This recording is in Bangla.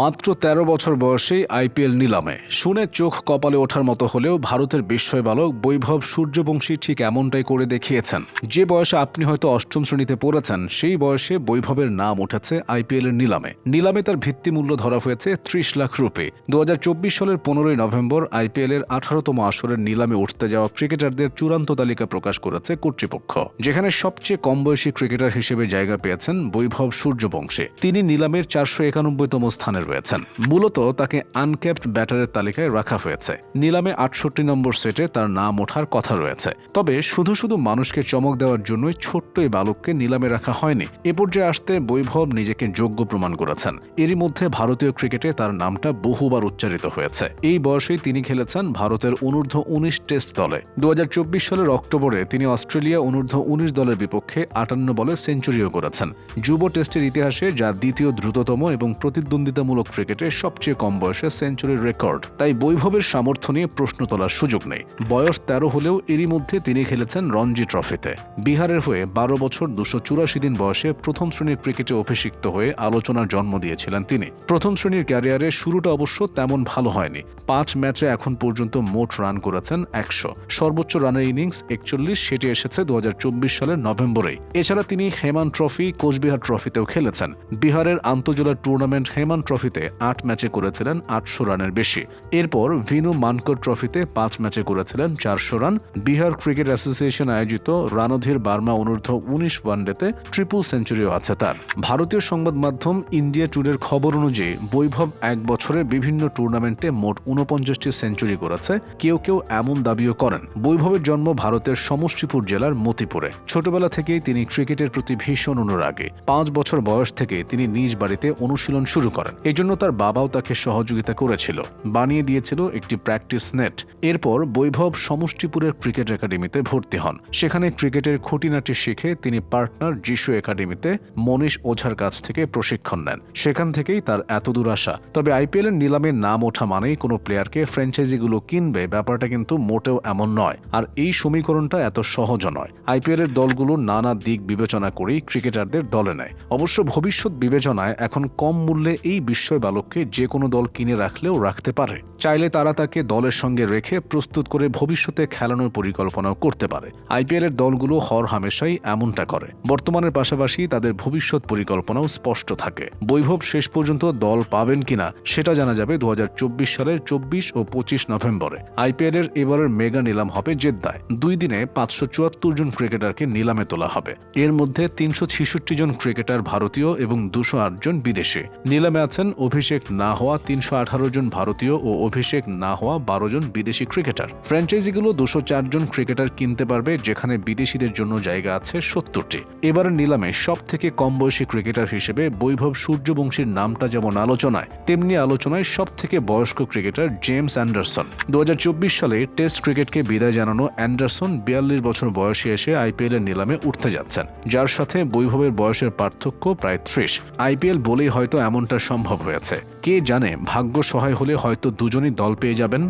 মাত্র ১৩ বছর বয়সেই আইপিএল নিলামে। শুনে চোখ কপালে ওঠার মতো হলেও ভারতের বিস্ময় বালক বৈভব সূর্যবংশী ঠিক এমনটাই করে দেখিয়েছেন। যে বয়সে আপনি হয়তো অষ্টম শ্রেণীতে পড়েছেন, সেই বয়সে বৈভবের নাম উঠেছে আইপিএল এর নিলামে। নিলামে তার ভিত্তিমূল্য ধরা হয়েছে ত্রিশ লাখ রুপি। দু হাজার চব্বিশ সালের পনেরোই নভেম্বর আইপিএল এর আঠারোতম আসরের নিলামে উঠতে যাওয়া ক্রিকেটারদের চূড়ান্ত তালিকা প্রকাশ করেছে কর্তৃপক্ষ। যেখানে সবচেয়ে কম বয়সী ক্রিকেটার হিসেবে জায়গা পেয়েছেন বৈভব সূর্যবংশী। তিনি নিলামের চারশো একানব্বইতম স্থানে রয়েছেন। মূলত তাকে আনক্যাপড ব্যাটারের তালিকায় রাখা হয়েছে। নিলামে আটষট্টি নম্বর সেটে তার নাম ওঠার কথা রয়েছে। তবে শুধু শুধু মানুষকে চমক দেওয়ার জন্যই ছোট্ট এই বালককে নিলামে রাখা হয়নি। এ পর্যায়ে আসতে বৈভব নিজেকে যোগ্য প্রমাণ করেছেন। এরই মধ্যে ভারতীয় ক্রিকেটে তার নামটা বহুবার উচ্চারিত হয়েছে। এই বয়সেই তিনি খেলেছেন ভারতের অনূর্ধ্ব উনিশ টেস্ট দলে। দু হাজার চব্বিশ সালের অক্টোবরে তিনি অস্ট্রেলিয়া অনূর্ধ্ব উনিশ দলের বিপক্ষে আটান্ন বলে সেঞ্চুরিও করেছেন। যুব টেস্টের ইতিহাসে যা দ্বিতীয় দ্রুততম এবং প্রতিদ্বন্দ্বিতামূলক ক্রিকেটে সবচেয়ে কম বয়সে সেঞ্চুরির রেকর্ড। তাই বৈভবের সামর্থ্য নিয়ে প্রশ্ন তোলার সুযোগ নেই। বয়স তেরো হলেও এরই মধ্যে তিনি খেলেছেন রঞ্জি ট্রফিতে। বিহারের হয়ে বারো বছর দুশো চুরাশি দিন বয়সে প্রথম শ্রেণির ক্রিকেটে অভিষিক্ত হয়ে আলোচনার জন্ম দিয়েছিলেন তিনি। প্রথম শ্রেণির ক্যারিয়ারে শুরুটা অবশ্য তেমন ভালো হয়নি। পাঁচ ম্যাচে এখন পর্যন্ত মোট রান করেছেন একশো। সর্বোচ্চ রানের ইনিংস একচল্লিশ, সেটি এসেছে দু হাজার চব্বিশ সালের নভেম্বরেই। এছাড়া তিনি হেমান ট্রফি, কোচবিহার ট্রফিতেও খেলেছেন। বিহারের আন্তজেলা টুর্নামেন্ট হেমান ট্রফিতে আট ম্যাচে করেছিলেন আটশো রানের বেশি। এরপর ভিনু মানকর ট্রফিতে পাঁচ ম্যাচে করেছিলেন চারশো রান। বিহার ক্রিকেট অ্যাসোসিয়েশন আয়োজিত রানধীর বার্মা অনূর্ধ্ব উনিশ ওয়ানডেতে ট্রিপল সেঞ্চুরিও আছে তার। ভারতীয় সংবাদ মাধ্যম ইন্ডিয়া টুডের খবর অনুযায়ী, বৈভব এক বছরে বিভিন্ন টুর্নামেন্টে মোট উনপঞ্চাশটি সেঞ্চুরি করেছে। কেউ কেউ এমন দাবিও করেন। বৈভবের জন্ম ভারতের সমষ্টিপুর জেলার মতিপুরে। ছোটবেলা থেকেই তিনি ক্রিকেটের প্রতি ভীষণ অনুরাগী। পাঁচ বছর বয়স থেকে তিনি নিজ বাড়িতে অনুশীলন শুরু করেন। এজন্য তার বাবাও তাকে সহযোগিতা করেছিল, বানিয়ে দিয়েছিল একটি প্র্যাকটিস নেট। এরপর বৈভব সমষ্টিপুরের ক্রিকেট একাডেমিতে ভর্তি হন। সেখানে ক্রিকেটের খুঁটিনাটি শিখে তিনি পার্টনার যিশু একাডেমিতে মনীষ ওঝার কাছ থেকে প্রশিক্ষণ নেন। সেখান থেকেই তার এতদূর আসা তবে আইপিএল এর নিলামে নাম ওঠা মানেই কোনো প্লেয়ারকে ফ্র্যাঞ্চাইজিগুলো কিনবে ব্যাপারটা কিন্তু মোটেও এমন নয়। আর এই সমীকরণটা এত সহজ নয়। আইপিএল এর দলগুলো নানা দিক বিবেচনা করেই ক্রিকেটারদের দলে নেয়। অবশ্য ভবিষ্যৎ বিবেচনায় এখন কম মূল্যে এই বিস্ময় বালককে যে কোনো দল কিনে রাখলেও রাখতে পারে। চাইলে তারা তাকে দলের সঙ্গে রেখে প্রস্তুত করে ভবিষ্যতে খেলানোর পরিকল্পনাও করতে পারে। আইপিএল এর দলগুলো হর হামেশাই এমনটা করে। বর্তমানের পাশাপাশি তাদের ভবিষ্যৎ পরিকল্পনাও স্পষ্ট থাকে। বৈভব শেষ পর্যন্ত দল পাবেন কিনা, সেটা জানা যাবে দু হাজার চব্বিশ সালের চব্বিশ ও পঁচিশ নভেম্বরে। আইপিএল এর এবারের মেগা নিলাম হবে জেদ্দায়। দুই দিনে পাঁচশো চুয়াত্তর জন ক্রিকেটারকে নিলামে তোলা হবে। এর মধ্যে তিনশো ছিষট্টি জন ক্রিকেটার ভারতীয় এবং দুশো জন বিদেশি। নিলামে আছেন অভিষেক না হওয়া তিনশো আঠারো জন ভারতীয় ও অভিষেক না হওয়া বারো জন বিদেশি ক্রিকেটার। ফ্র্যাঞ্চাইজিগুলো দুশো জন ক্রিকেটার কিনতে পারবে, যেখানে বিদেশিদের জন্য জায়গা আছে সত্তরটি। এবারের নিলামে সব থেকে কম বয়সী ক্রিকেটার হিসেবে বৈভব সূর্যবংশীর নামটা যেমন আলোচনায়, তেমনি আলোচনায় সব থেকে বয়স্ক ক্রিকেটার জেমস অ্যান্ডারসন। দু হাজার চব্বিশ সালে টেস্ট ক্রিকেটকে বিদায় জানানো অ্যান্ডারসন বিয়াল্লিশ বছর বয়সে এসে আইপিএল এর নিলামে উঠতে যাচ্ছেন, যার সাথে বৈভবের বয়সের পার্থক্য প্রায় ত্রিশ। আইপিএল বলেই হয়তো এমনটা সম্ভব হয়েছে। কে জানে ভাগ্য সহায় হলে হয়তো দুজনই দল পেয়ে যাবেন?